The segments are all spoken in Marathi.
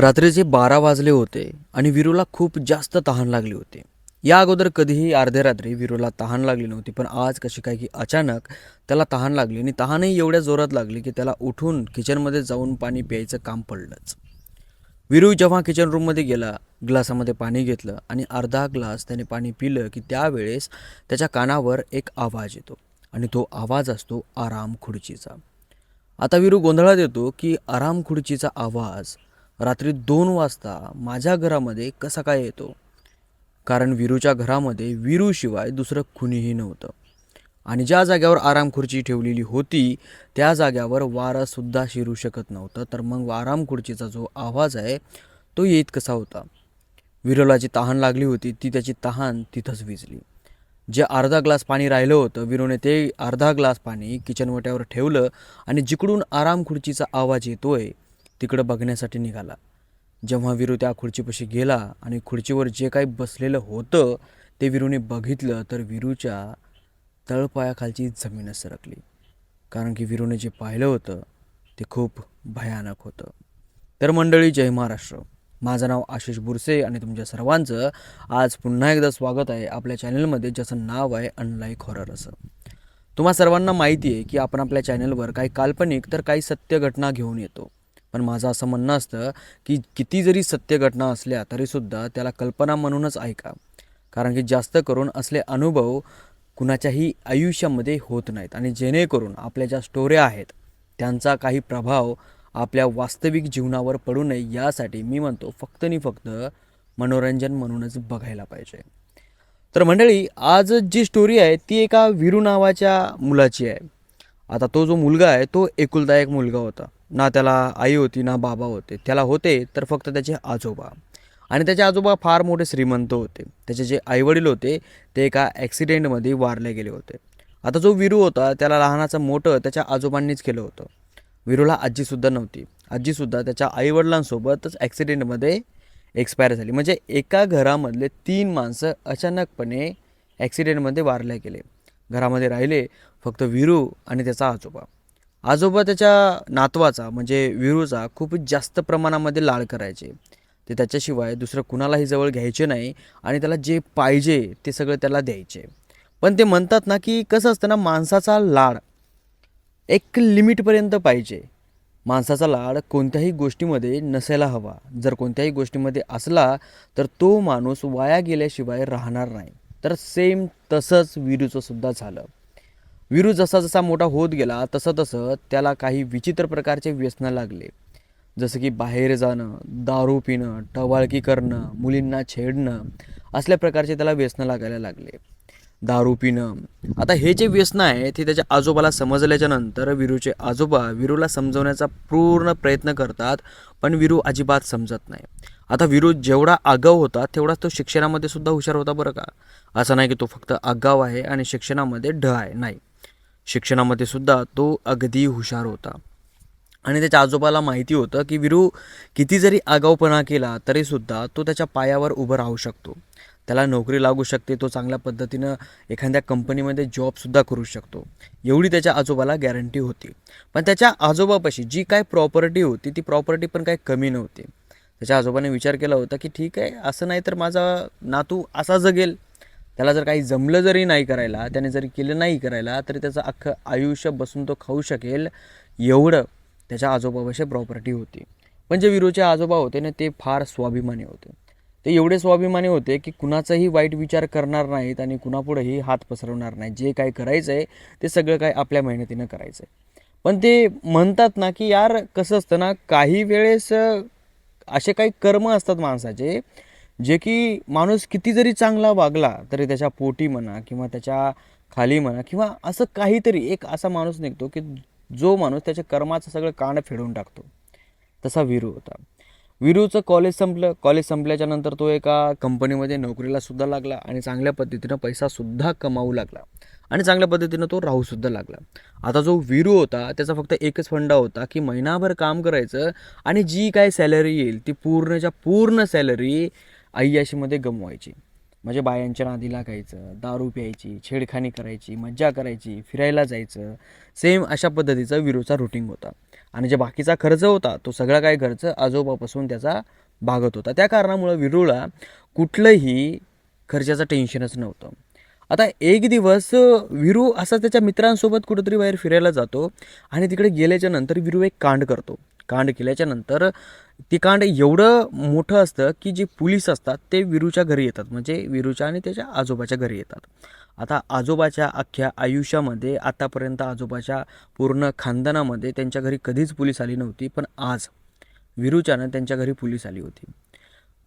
रात्रीचे बारा वाजले होते आणि विरूला खूप जास्त तहान लागली होती. या अगोदर कधीही अर्ध्या रात्री विरूला तहान लागली नव्हती पण आज कशी काय की अचानक त्याला तहान लागली आणि तहानही एवढ्या जोरात लागली की त्याला उठून किचनमध्ये जाऊन पाणी प्यायचं काम पडलंच. विरू जेव्हा किचन रूममध्ये गेला ग्लासामध्ये पाणी घेतलं आणि अर्धा ग्लास त्याने पाणी पिलं की त्यावेळेस त्याच्या कानावर एक आवाज येतो आणि तो आवाज असतो आराम खुर्चीचा. आता विरू गोंधळात येतो की आराम खुर्चीचा आवाज रात्री दोन वाजता माझ्या घरामध्ये कसा काय येतो? कारण विरूच्या घरामध्ये विरूशिवाय दुसरं कुणीही नव्हतं. आणि ज्या जाग्यावर आराम खुर्ची ठेवलेली होती त्या जाग्यावर वारंसुद्धा शिरू शकत नव्हतं. तर मग आराम खुर्चीचा जो आवाज आहे तो येत कसा होता? विरोला जी तहान लागली होती ती त्याची तहान तिथंच विजली. जे अर्धा ग्लास पाणी राहिलं होतं विरोने ते अर्धा ग्लास पाणी किचन वट्यावर ठेवलं आणि जिकडून आराम खुर्चीचा आवाज येतोय तिकडं बघण्यासाठी निघाला. जेव्हा विरू त्या खुर्चीपाशी गेला आणि खुर्चीवर जे काही बसलेलं होतं ते विरूने बघितलं तर विरूच्या तळपायाखालची जमीनच सरकली. कारण की विरूने जे पाहिलं होतं ते खूप भयानक होतं. तर मंडळी जय महाराष्ट्र. माझं नाव आशिष बुरसे आणि तुमच्या सर्वांचं आज पुन्हा एकदा स्वागत आहे आपल्या चॅनलमध्ये ज्याचं नाव आहे अनलाईक हॉरर असं. तुम्हा सर्वांना माहिती आहे की आपण आपल्या चॅनलवर काही काल्पनिक तर काही सत्य घटना घेऊन येतो. पण माझं असं म्हणणं असतं की किती जरी सत्य घटना असल्या तरीसुद्धा त्याला कल्पना म्हणूनच ऐका. कारण की जास्त करून असले अनुभव कुणाच्याही आयुष्यामध्ये होत नाहीत आणि जेणेकरून आपल्या ज्या स्टोऱ्या आहेत त्यांचा काही प्रभाव आपल्या वास्तविक जीवनावर पडू नये यासाठी मी म्हणतो फक्त आणि फक्त मनोरंजन म्हणूनच बघायला पाहिजे. तर मंडळी आज जी स्टोरी आहे ती एका विरू नावाच्या मुलाची आहे. आता तो जो मुलगा आहे तो एकुलता एक मुलगा होता. ना त्याला आई होती ना बाबा होते. त्याला होते तर फक्त त्याचे आजोबा. आणि त्याचे आजोबा फार मोठे श्रीमंत होते. त्याचे जे आईवडील होते ते एका ॲक्सिडेंटमध्ये वारले गेले होते. आता जो विरू होता त्याला लहानाचं मोठं त्याच्या आजोबांनीच केलं होतं. विरूला आजीसुद्धा नव्हती. आजीसुद्धा त्याच्या आईवडिलांसोबतच ॲक्सिडेंटमध्ये एक्सपायर झाली. म्हणजे एका घरामधले तीन माणसं अचानकपणे ॲक्सिडेंटमध्ये वारले गेले. घरामध्ये राहिले फक्त विरू आणि त्याचा आजोबा. आजोबा त्याच्या नातवाचा म्हणजे विरूचा खूप जास्त प्रमाणामध्ये लाड करायचे. ते त्याच्याशिवाय दुसरं कुणालाही जवळ घ्यायचे नाही आणि त्याला जे पाहिजे ते सगळं त्याला द्यायचे. पण ते म्हणतात ना की कसं असतं ना माणसाचा लाड एक लिमिटपर्यंत पाहिजे. माणसाचा लाड कोणत्याही गोष्टीमध्ये नसायला हवा. जर कोणत्याही गोष्टीमध्ये असला तर तो माणूस वाया गेल्याशिवाय राहणार नाही. तर सेम तसंच विरूचं सुद्धा झालं. विरू जसा जसा मोठा होत गेला तसं तसं त्याला काही विचित्र प्रकारचे व्यसनं लागले. जसं की बाहेर जाणं दारू पिणं टवाळकी करणं मुलींना छेडणं असल्या प्रकारचे त्याला व्यसनं लागायला लागले. दारू पिणं. आता हे जे व्यसन आहे ते त्याच्या आजोबाला समजल्याच्या नंतर विरूचे आजोबा विरूला समजवण्याचा पूर्ण प्रयत्न करतात पण विरू अजिबात समजत नाही. आता विरू जेवढा आगाव होता तेवढाच तो शिक्षणामध्ये सुद्धा हुशार होता बरं का? असं नाही की तो फक्त आगाव आहे आणि शिक्षणामध्ये ढ आहे नाही. शिक्षणामध्ये सुद्धा तो अगदी हुशार होता. आणि त्याच्या आजोबाला माहिती होतं की विरू किती जरी आगाऊपणा केला तरीसुद्धा तो त्याच्या पायावर उभं राहू शकतो. त्याला नोकरी लागू शकते तो चांगल्या पद्धतीनं एखाद्या कंपनीमध्ये जॉबसुद्धा करू शकतो. एवढी त्याच्या आजोबाला गॅरंटी होती. पण त्याच्या आजोबापाशी जी काय प्रॉपर्टी होती ती प्रॉपर्टी पण काही कमी नव्हती. त्याच्या आजोबाने विचार केला होता की ठीक आहे असं नाही तर माझा नातू असा जगेल. त्याला जर काही जमलं जरी नाही करायला त्याने जरी केलं नाही करायला तरी त्याचं अख्खं आयुष्य बसून तो खाऊ शकेल एवढं त्याच्या आजोबापाशी प्रॉपर्टी होती. पण जे विरोचे आजोबा होते ना ते फार स्वाभिमानी होते. ते एवढे स्वाभिमानी होते की कुणाचाही वाईट विचार करणार नाहीत आणि कुणापुढेही हात पसरवणार नाही जे काय करायचं आहे ते सगळं काय आपल्या मेहनतीनं करायचं आहे पण ते म्हणतात ना की यार कसं असतं ना काही वेळेस असे काही कर्म असतात माणसाचे जे की माणूस किती जरी चांगला वागला तरी त्याच्या पोटी म्हणा किंवा त्याच्याखाली म्हणा किंवा असं काहीतरी एक असा माणूस निघतो की जो माणूस त्याच्या कर्माचं सगळं कान फेडून टाकतो. तसा विरू होता. विरूचं कॉलेज संपलं. कॉलेज संपल्याच्या नंतर तो एका कंपनीमध्ये नोकरीला सुद्धा लागला आणि चांगल्या पद्धतीनं पैसासुद्धा कमावू लागला. आणि चांगल्या पद्धतीनं तो राहूसुद्धा लागला. आता जो विरू होता त्याचा फक्त एकच फंडा होता की महिनाभर काम करायचं आणि जी काय सॅलरी येईल ती पूर्णच्या पूर्ण सॅलरी अय्याशीमध्ये गमवायची. म्हणजे बायांच्या नादी लागायचं दारू प्यायची छेडखानी करायची मज्जा करायची फिरायला जायचं. सेम अशा पद्धतीचा विरूचा रुटीन होता. आणि जे बाकीचा खर्च होता तो सगळा काय खर्च आजोबापासून त्याचा भागत होता त्या कारणामुळं विरूला कुठलंही खर्चाचं टेन्शनच नव्हतं. आता एक दिवस विरू असा त्याच्या मित्रांसोबत कुठंतरी बाहेर फिरायला जातो आणि तिकडे गेल्याच्यानंतर विरू एक कांड करतो. कांड केल्याच्यानंतर ते कांड एवढं मोठं असतं की जे पोलीस असतात ते विरूच्या घरी येतात. म्हणजे विरूच्या आणि त्याच्या आजोबाच्या घरी येतात. आता आजोबाच्या अख्ख्या आयुष्यामध्ये आतापर्यंत आजोबाच्या पूर्ण खानदानामध्ये त्यांच्या घरी कधीच पोलीस आली नव्हती पण आज विरूच्यानं त्यांच्या घरी पोलीस आली होती.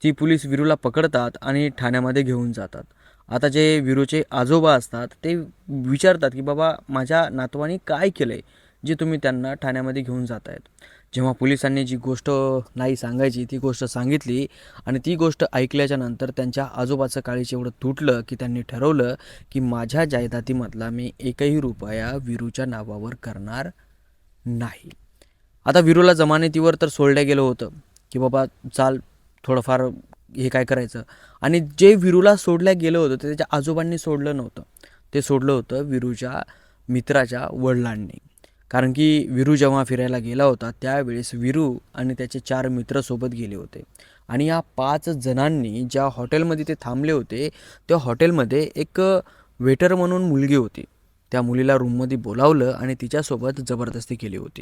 ती पोलीस विरूला पकडतात आणि ठाण्यामध्ये घेऊन जातात. आता जे विरूचे आजोबा असतात ते विचारतात की बाबा माझ्या नातवानी काय केलं आहे जे तुम्ही त्यांना ठाण्यामध्ये घेऊन जात आहेत जेव्हा पोलिसांनी जी गोष्ट नाही सांगायची ती गोष्ट सांगितली आणि ती गोष्ट ऐकल्याच्या नंतर त्यांच्या आजोबाचं काळीच एवढं तुटलं की त्यांनी ठरवलं की माझ्या जाहिरातीमधला मी एकही रुपया विरूच्या नावावर करणार नाही. आता विरूला जमानतीवर तर सोडलं गेलं होतं की बाबा चाल थोडंफार हे काय करायचं? आणि जे विरूला सोडल्या गेलं होतं ते त्याच्या आजोबांनी सोडलं नव्हतं. ते सोडलं होतं विरूच्या मित्राच्या वडिलांनी. कारण की विरू जेव्हा फिरायला गेला होता त्यावेळेस विरू आणि त्याचे चार मित्र सोबत गेले होते. आणि या पाच जणांनी ज्या हॉटेलमध्ये ते थांबले होते त्या हॉटेलमध्ये एक वेटर म्हणून मुलगी होती. त्या मुलीला रूममध्ये बोलावलं आणि तिच्यासोबत जबरदस्ती केली होती.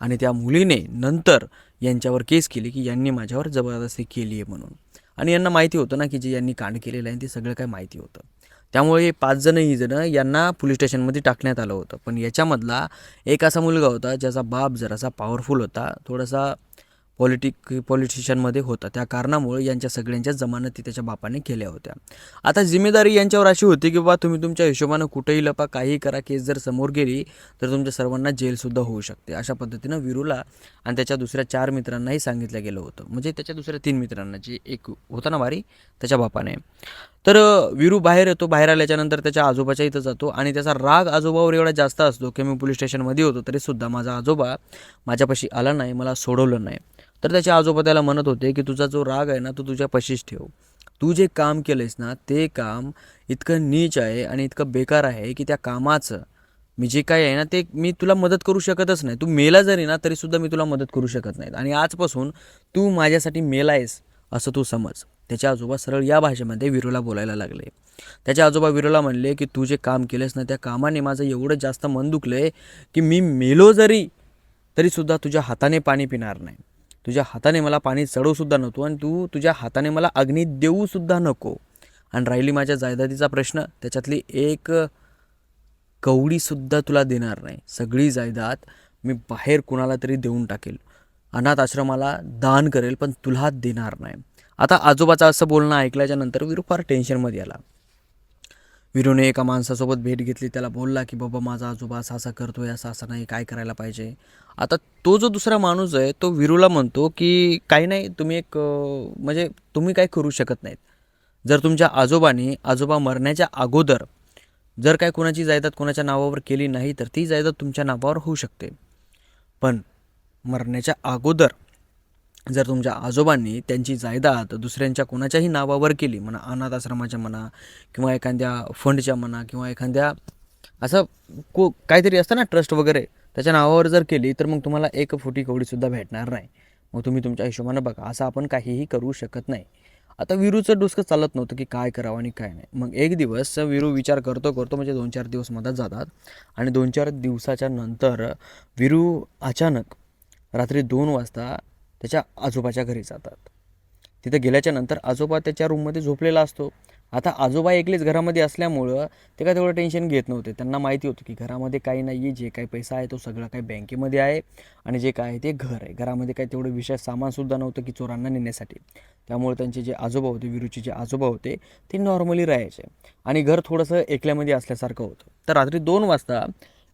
आणि त्या मुलीने नंतर यांच्यावर केस केली की यांनी माझ्यावर जबरदस्ती केली आहे म्हणून. आणि यांना माहिती होतं ना की जे यांनी कांड केलेलं आहे ते सगळं काय माहिती होतं. त्यामुळे हे पाच जण ही जण यांना पोलीस स्टेशनमध्ये टाकण्यात आलं होतं. पण याच्यामधला एक असा मुलगा होता ज्याचा बाप जरासा पॉवरफुल होता थोडासा पॉलिटिक पॉलिटिशियनमध्ये होता. त्या कारणामुळे यांच्या सगळ्यांच्या जमानती त्याच्या बापाने केल्या होत्या. आता जिम्मेदारी यांच्यावर अशी होती की बा तुम्ही तुमच्या हिशोबानं कुठेही लपा काही करा केस जर समोर गेली तर तुमच्या सर्वांना जेलसुद्धा होऊ शकते. अशा पद्धतीनं विरूला आणि त्याच्या दुसऱ्या चार मित्रांनाही सांगितलं गेलं होतं. म्हणजे त्याच्या दुसऱ्या तीन मित्रांना जे एक होता ना वारी त्याच्या बापाने. तर विरू बाहेर येतो बाहेर आल्याच्यानंतर त्याच्या आजोबाच्या इथं जातो आणि त्याचा राग आजोबावर एवढा जास्त असतो की मी पोलीस स्टेशनमध्ये होतो तरीसुद्धा माझा आजोबा माझ्यापाशी आला नाही मला सोडवलं नाही. तर त्याचे आजोबा त्याला म्हणत होते की तुझा जो राग आहे ना तो तुझ्या पशीच ठेव. तू जे काम केलंयस ना ते काम इतकं नीच आहे आणि इतकं बेकार आहे की त्या कामाचं मी जे काय आहे ना ते मी तुला मदत करू शकतच नाही. तू मेला जरी ना तरीसुद्धा मी तुला मदत करू शकत नाही आणि आजपासून तू माझ्यासाठी मेला आहेस असं तू समज. त्याचे आजोबा सरळ या भाषेमध्ये विरूला बोलायला लागले. त्याचे आजोबा विरूला म्हणले की तू जे काम केलंस ना त्या कामाने माझं एवढं जास्त मन दुखलं आहे की मी मेलो जरी तरीसुद्धा तुझ्या हाताने पाणी पिणार नाही. तुझ्या हाताने मला पाणी चढवूसुद्धा नको आणि तू तुझ्या हाताने मला अग्नी देऊसुद्धा नको. आणि राहिली माझ्या जायदादीचा प्रश्न त्याच्यातली एक कवडीसुद्धा तुला देणार नाही. सगळी जायदाद मी बाहेर कुणाला तरी देऊन टाकेल. अनाथ आश्रमाला दान करेल पण तुला देणार नाही. आता आजोबाचं असं बोलणं ऐकल्याच्या नंतर विरू फार टेन्शनमध्ये आला. विरूने एका माणसासोबत भेट घेतली त्याला बोलला की बाबा माझा आजोबा असा असा करतोय असं असं नाही काय करायला पाहिजे? आता तो जो दुसरा माणूस आहे तो विरूला म्हणतो की काही नाही तुम्ही एक म्हणजे तुम्ही काय करू शकत नाहीत. जर तुमच्या आजोबाने आजोबा मरण्याच्या अगोदर जर काय कोणाची जायदाद कोणाच्या नावावर केली नाही तर ती जायदाद तुमच्या नावावर होऊ शकते. पण मरण्याच्या अगोदर जर तुमच्या आजोबांनी त्यांची जायदाद दुसऱ्यांच्या कोणाच्याही नावावर केली म्हणा अनाथ आश्रमाच्या म्हणा किंवा एखाद्या फंडच्या म्हणा किंवा एखाद्या असं को काहीतरी असतं ना ट्रस्ट वगैरे त्याच्या नावावर जर केली तर मग तुम्हाला एक फुटी कवडीसुद्धा भेटणार नाही. मग तुम्ही तुमच्या हिशोबानं बघा असं आपण काहीही करू शकत नाही. आता विरूचं डोसकं चालत नव्हतं की काय करावं आणि काय नाही. मग एक दिवस विरू विचार करतो करतो म्हणजे दोन चार दिवस मधात जातात. आणि दोन चार दिवसाच्या नंतर विरू अचानक रात्री दोन वाजता त्याच्या आजोबाच्या घरी जातात. तिथं गेल्याच्यानंतर आजोबा त्याच्या रूममध्ये झोपलेला असतो. आता आजोबा एकलेच घरामध्ये असल्यामुळं ते काय तेवढं टेन्शन घेत नव्हते. त्यांना माहिती होतं की घरामध्ये काही नाही आहे जे काही पैसा आहे तो सगळं काही बँकेमध्ये आहे आणि जे काय आहे ते घर आहे. घरामध्ये काही तेवढं विशेष सामानसुद्धा नव्हतं की चोरांना नेण्यासाठी. त्यामुळे त्यांचे जे आजोबा होते विरूचे जे आजोबा होते ते नॉर्मली राहायचे. आणि घर थोडंसं एकल्यामध्ये असल्यासारखं होतं. तर रात्री दोन वाजता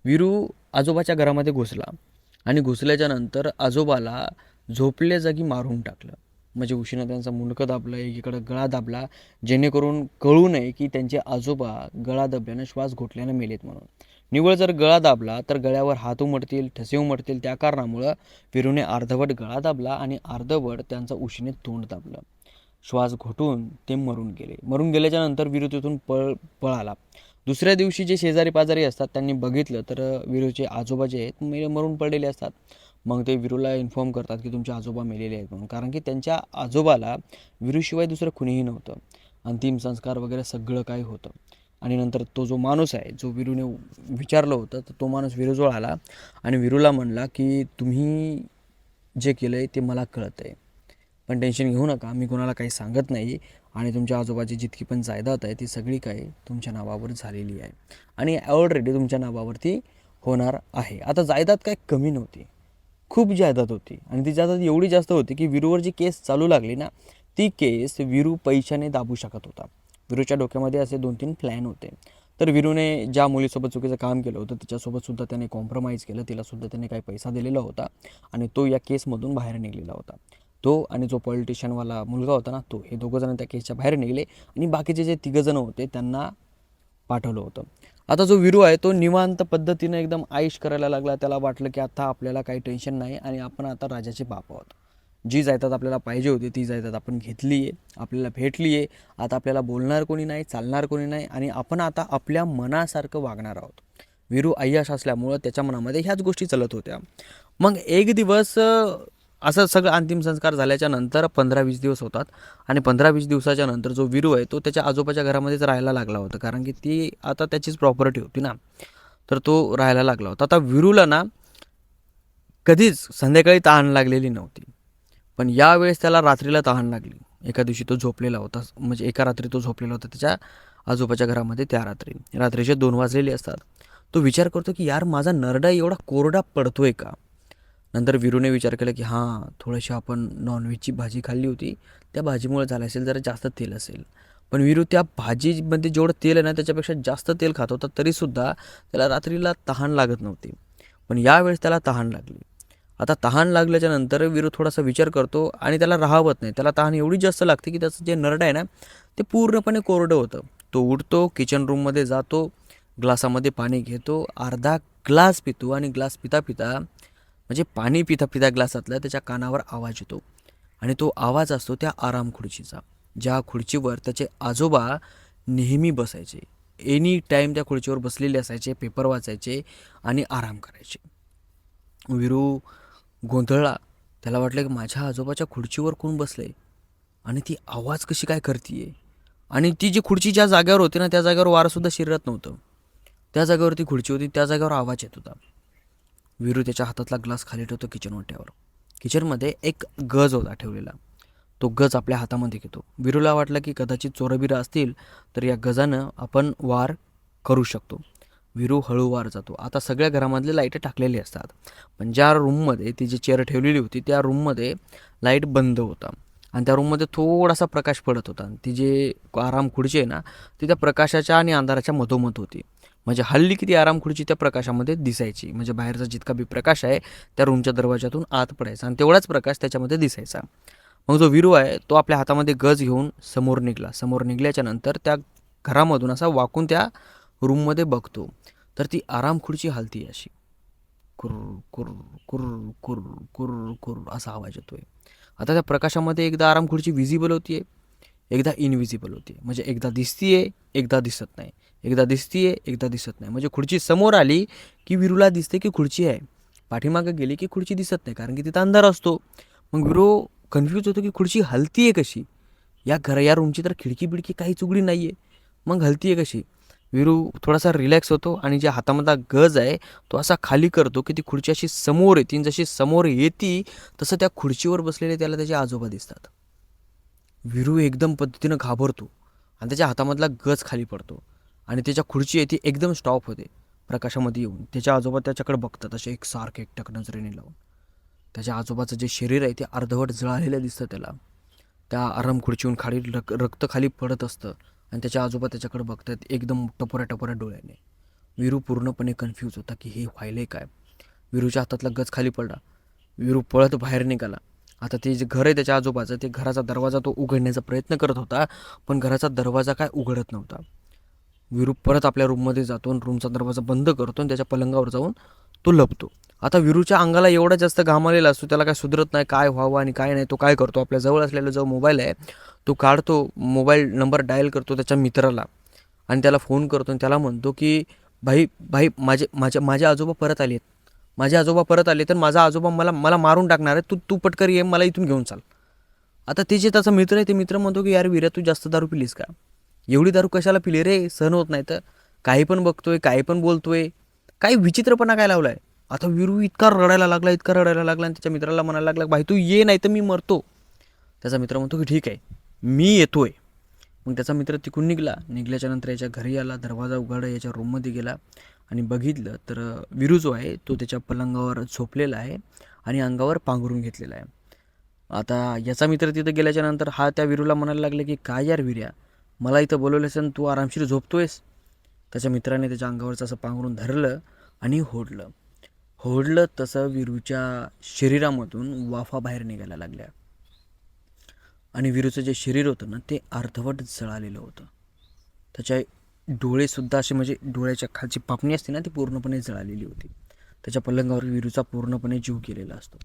विरू आजोबाच्या घरामध्ये घुसला. आणि घुसल्याच्या नंतर आजोबाला झोपल्या जागी मारून टाकलं. म्हणजे उशीनं त्यांचा मुंडकं दाबलं एकीकडं गळा दाबला जेणेकरून कळू नये की त्यांचे आजोबा गळा दाबल्यानं श्वास घोटल्यानं मेलेत म्हणून. निव्वळ जर गळा दाबला तर गळ्यावर हात उमटतील ठसे उमटतील. त्या कारणामुळं विरूने अर्धवट गळा दाबला आणि अर्धवट त्यांचा उशीने तोंड दाबलं. श्वास घोटून ते मरून गेले. मरून गेल्याच्यानंतर विरू तिथून पळ पळाला. दुसऱ्या दिवशी जे शेजारी पाजारी असतात त्यांनी बघितलं तर विरूचे आजोबा जे आहेत मरून पडलेले असतात. मग ते विरूला इन्फॉर्म करतात की तुमचे आजोबा मेलेले आहेत म्हणून. कारण की त्यांच्या आजोबाला विरूशिवाय दुसरं कुणीही नव्हतं. अंतिम संस्कार वगैरे सगळं काही होतं. आणि नंतर तो जो माणूस आहे जो विरूने विचारलं होतं तर तो माणूस विरूजवळ आला आणि विरूला म्हणला की तुम्ही जे केलं आहे ते मला कळतं आहे पण टेन्शन घेऊ नका मी कोणाला काही सांगत नाही आणि तुमच्या आजोबाची जितकी पण जायदाद आहे ती सगळी काही तुमच्या नावावर झालेली आहे. आणि ऑलरेडी तुमच्या नावावरती होणार आहे. आता जायदाद काय कमी नव्हती. खूप जायदाद होती. आणि ती जायदाद एवढी जास्त होती की विरूवर जी केस चालू लागली ना ती केस विरू पैशाने दाबू शकत होता. विरूच्या डोक्यामध्ये असे दोन तीन प्लॅन होते. तर विरूने ज्या मुलीसोबत चुकीचं काम केलं होतं त्याच्यासोबतसुद्धा त्याने कॉम्प्रोमाइज केलं. तिलासुद्धा त्याने काही पैसा दिलेला होता आणि तो या केसमधून बाहेर निघलेला होता. तो आणि जो पॉलिटिशियनवाला मुलगा होता ना तो हे दोघंजण त्या केसच्या बाहेर निघले आणि बाकीचे जे तिघंजणं होते त्यांना पाठवलं होतं. आता जो विरू आहे तो निवांत पद्धतीनं एकदम आयुष करायला लागला. त्याला वाटलं की आता आपल्याला काही टेन्शन नाही आणि आपण आता राजाचे बाप आहोत. जी जायदाद आपल्याला पाहिजे होती ती जायदाद आपण घेतली आहे आपल्याला भेटली आहे आता आपल्याला बोलणार कोणी नाही चालणार कोणी नाही आणि आपण आता आपल्या मनासारखं वागणार आहोत. विरू अय्याश असल्यामुळं त्याच्या मनामध्ये ह्याच गोष्टी चालत होत्या. मग एक दिवस असं सगळं अंतिम संस्कार झाल्याच्यानंतर पंधरा वीस दिवस होतात. आणि पंधरा वीस दिवसाच्या नंतर जो विरू आहे तो त्याच्या आजोबाच्या घरामध्येच राहायला लागला होता. कारण की ती आता त्याचीच प्रॉपर्टी होती ना. तर तो राहायला लागला होता. आता विरूला ना कधीच संध्याकाळी तहान लागलेली नव्हती. पण यावेळेस त्याला रात्रीला तहान लागली. एका दिवशी तो झोपलेला होता. म्हणजे एका रात्री तो झोपलेला होता त्याच्या आजोबाच्या घरामध्ये त्या रात्री. रात्रीचे दोन वाजलेले असतात. तो विचार करतो की यार माझा नरडा एवढा कोरडा पडतोय का? नंतर विरूने विचार केला की हां थोडीशी आपण नॉनव्हेजची भाजी खाल्ली होती. त्या भाजीमुळे झालं असेल जरा जास्त तेल असेल. पण विरू त्या भाजीमध्ये जेवढं तेल आहे ना त्याच्यापेक्षा जास्त तेल खात होता तरीसुद्धा त्याला रात्रीला तहान लागत नव्हती. पण यावेळेस त्याला तहान लागली. आता तहान लागल्याच्या नंतर विरू थोडासा विचार करतो आणि त्याला राहावत नाही. त्याला तहान एवढी जास्त लागते की त्याचं जे नरड आहे ना ते पूर्णपणे कोरडं होतं. तो उठतो किचन रूममध्ये जातो ग्लासामध्ये पाणी घेतो अर्धा ग्लास पितो आणि ग्लास पिता पिता म्हणजे पाणी पिता पिता ग्लासातला त्याच्या कानावर आवाज येतो. आणि तो आवाज असतो त्या आराम खुर्चीचा ज्या खुर्चीवर त्याचे आजोबा नेहमी बसायचे. एनी टाईम त्या खुर्चीवर बसलेले असायचे पेपर वाचायचे आणि आराम करायचे. विरू गोंधळला. त्याला वाटलं की माझ्या आजोबाच्या खुर्चीवर कोण बसले आणि ती आवाज कशी काय करते आणि ती जी खुर्ची ज्या जागेवर होती ना त्या जागेवर वारंसुद्धा शिरत नव्हतं. त्या जागेवर ती खुर्ची होती त्या जागेवर आवाज येत होता. विरू त्याच्या हातातला ग्लास खाली ठेवतो किचन ओट्यावर. किचनमध्ये एक गज होता ठेवलेला. तो गज आपल्या हातामध्ये घेतो. विरूला वाटलं की कदाचित चोरबिरं असतील तर या गजानं आपण वार करू शकतो. विरू हळूवार जातो. आता सगळ्या घरामधले लाइट टाकलेली असतात. पण ज्या रूममध्ये ती जी चेअर ठेवलेली होती त्या रूममध्ये लाइट बंद होता. आणि त्या रूममध्ये थोडासा प्रकाश पडत होता. आणि ती जे आराम खुर्ची आहे ना ती त्या प्रकाशाच्या आणि अंधाराच्या मधोमध होती. म्हणजे हल्ली किती आराम खुर्ची त्या प्रकाशामध्ये दिसायची. म्हणजे बाहेरचा जितका बी प्रकाश आहे त्या रूमच्या दरवाजातून आत पडायचा आणि तेवढाच प्रकाश त्याच्यामध्ये दिसायचा. मग जो विरू आहे तो आपल्या हातामध्ये गज घेऊन समोर निघला. समोर निघल्याच्या नंतर त्या घरामधून असा वाकून त्या रूममध्ये बघतो. तर ती आराम खुर्ची हलती अशी. कुर कुर कुर कुर कुर कुर असा आवाज येतोय. आता त्या प्रकाशामध्ये एकदा आराम खुर्ची विजिबल आहे एकदा इनविजिबल होती म्हणजे एकदा दिसतीये एकदा दिसत नाही. एकदा दिसतीये एकदा दिसत नाही. म्हणजे खुर्ची समोर आली की विरूला दिसते की खुर्ची आहे. पाठीमागं गेली की खुर्ची दिसत नाही कारण की तिथं अंधार असतो. मग विरू कन्फ्यूज होतो की खुर्ची हलती आहे कशी? या घर या रूमची तर खिडकी बिडकी काहीच उघडी नाही आहे मग हलती आहे कशी? विरू थोडासा रिलॅक्स होतो आणि ज्या हातामधला गज आहे तो असा खाली करतो की ती खुर्ची अशी समोर येते. आणि जशी समोर येते तसं त्या खुर्चीवर बसलेले त्याला त्याचे आजोबा दिसतात. विरू एकदम पद्धतीनं घाबरतो आणि त्याच्या हातामधला गज खाली पडतो. आणि त्याच्या खुर्ची आहे ती एकदम स्टॉप होते. प्रकाशामध्ये येऊन त्याच्या आजोबा त्याच्याकडे बघतात असे एक सारखे एकटक नजरेने लावून. त्याच्या आजोबाचं जे शरीर आहे ते अर्धवट जळालेलं दिसतं त्याला. त्या आराम खुर्चीहून खाली रक रक्त खाली पडत असतं आणि त्याच्या आजोबा त्याच्याकडे बघतात एकदम टपोऱ्या टपोऱ्या डोळ्याने. विरू पूर्णपणे कन्फ्यूज होता की हे व्हायले काय? विरूच्या हातातला गज खाली पडला. विरू पळत बाहेर निघाला. आता ते जे घर आहे त्याच्या आजोबाचं ते घराचा दरवाजा तो उघडण्याचा प्रयत्न करत होता पण घराचा दरवाजा काय उघडत नव्हता. विरू परत आपल्या रूममध्ये जातो आणि रूमचा दरवाजा बंद करतो आणि त्याच्या पलंगावर जाऊन तो लपतो. आता विरूच्या अंगाला एवढा जास्त घाम आलेला असतो त्याला काय सुधरत नाही काय व्हावं आणि काय नाही तो काय करतो? आपल्या जवळ असलेला जो मोबाईल आहे तो काढतो मोबाईल नंबर डायल करतो त्याच्या मित्राला आणि त्याला फोन करतो आणि त्याला म्हणतो की भाई भाई माझे माझ्या माझे आजोबा परत आले आहेत माझे आजोबा परत आले तर माझा आजोबा मला मला मारून टाकणार आहे. तू तू पटकर ये मला इथून घेऊन चाल. आता ते जे त्याचा मित्र आहे ते मित्र म्हणतो की यार विर्या तू जास्त दारू पिलीस का? एवढी दारू कशाला पिली रे? सहन होत नाही तर. काही पण बघतोय काही पण बोलतोय. काही विचित्रपणा काय लावलाय? आता विरू इतका रडायला लागला इतका रडायला लागला आणि त्याच्या मित्राला म्हणायला लागला भाई तू ये नाही तर मी मरतो. त्याचा मित्र म्हणतो की ठीक आहे मी येतोय. मग त्याचा मित्र तिकडून निघला. निघल्याच्या नंतर याच्या घरी आला दरवाजा उघडा याच्या रूममध्ये गेला आणि बघितलं तर विरू जो आहे तो त्याच्या पलंगावर झोपलेला आहे आणि अंगावर पांघरून घेतलेला आहे. आता याचा मित्र तिथं गेल्याच्यानंतर हा त्या विरूला म्हणायला लागला की काय यार विर्या? मला इथं बोलवलंस आणि तू आरामशीर झोपतोयस. त्याच्या मित्राने त्याच्या अंगावरचं असं पांघरून धरलं आणि होडलं होडलं तसं विरूच्या शरीरामधून वाफा बाहेर निघायला लागल्या. आणि विरूचं जे शरीर होतं ना ते अर्धवट जळालेलं होतं. त्याच्या डोळेसुद्धा असे म्हणजे डोळ्याच्या खालची पापणी असते ना ती पूर्णपणे जळालेली होती. त्याच्या पलंगावर विरूचा पूर्णपणे जीव गेलेला असतो.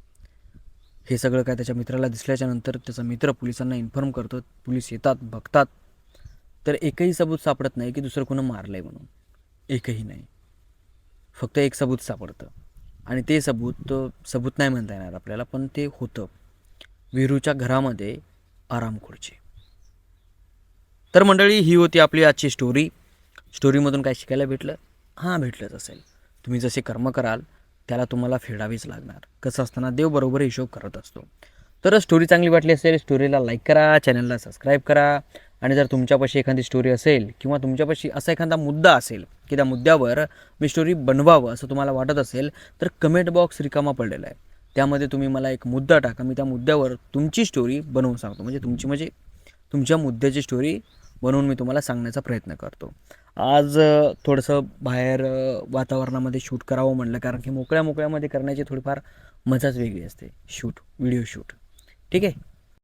हे सगळं काय त्याच्या मित्राला दिसल्याच्यानंतर त्याचा मित्र पोलिसांना इन्फॉर्म करतो. पोलीस येतात बघतात. तर एकही सबूत सापडत नाही की दुसरं कोणं मारलं आहे म्हणून. एकही नाही. फक्त एक सबूत सापडतं. आणि ते सबूत सबूत नाही म्हणता येणार आपल्याला पण ते होतं. विरूच्या घरामध्ये आराम खुर्ची. तर मंडळी ही होती आपली आजची स्टोरी स्टोरीमधून काय शिकायला भेटलं? हां भेटलंच असेल. तुम्ही जसे कर्म कराल त्याला तुम्हाला फेडावीच लागणार. कसं असताना देव बरोबर हिशोब करत असतो. तर स्टोरी चांगली वाटली असेल स्टोरीला लाईक करा चॅनलला सबस्क्राईब करा. आणि जर तुमच्यापाशी एखादी स्टोरी असेल किंवा तुमच्यापाशी असा एखादा मुद्दा असेल की त्या मुद्द्यावर मी स्टोरी बनवावं असं तुम्हाला वाटत असेल तर कमेंट बॉक्स रिकामा पडलेला आहे. त्यामध्ये तुम्ही मला एक मुद्दा टाका. मी त्या मुद्द्यावर तुमची स्टोरी बनवून सांगतो. म्हणजे तुमची म्हणजे तुमच्या मुद्द्याची स्टोरी बनवून मी तुम्हाला सांगण्याचा प्रयत्न करतो. आज थोडंसं बाहेर वातावरणामध्ये शूट करावं म्हणलं कारण की मोकळ्या मोकळ्यामध्ये करण्याची थोडीफार मजाच वेगळी असते. शूट व्हिडिओ शूट ठीक आहे?